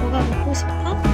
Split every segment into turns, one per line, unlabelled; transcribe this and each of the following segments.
뭐가 먹고 싶어?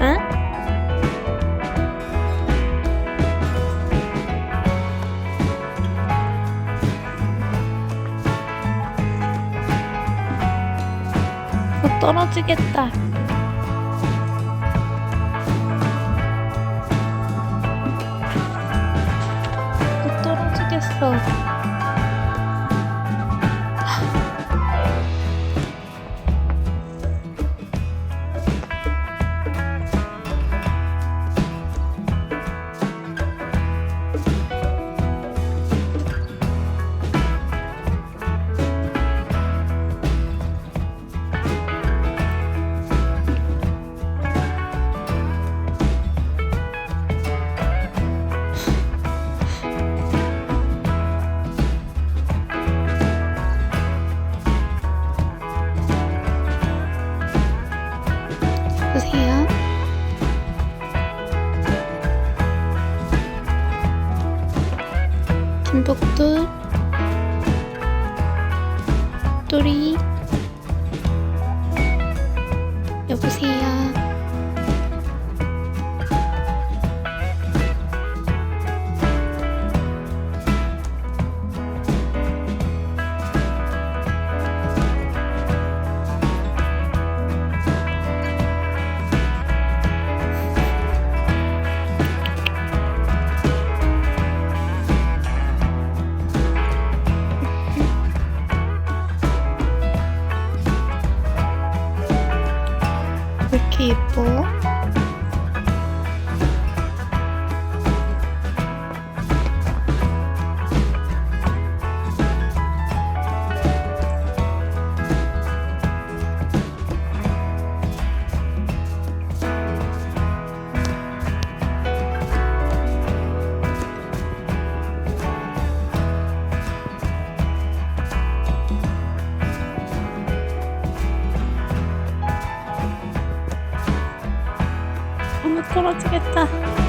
응? 너 떨어지겠다. 너 떨어지겠어. 보세요. 김복돌, 또리, 떨어지겠다.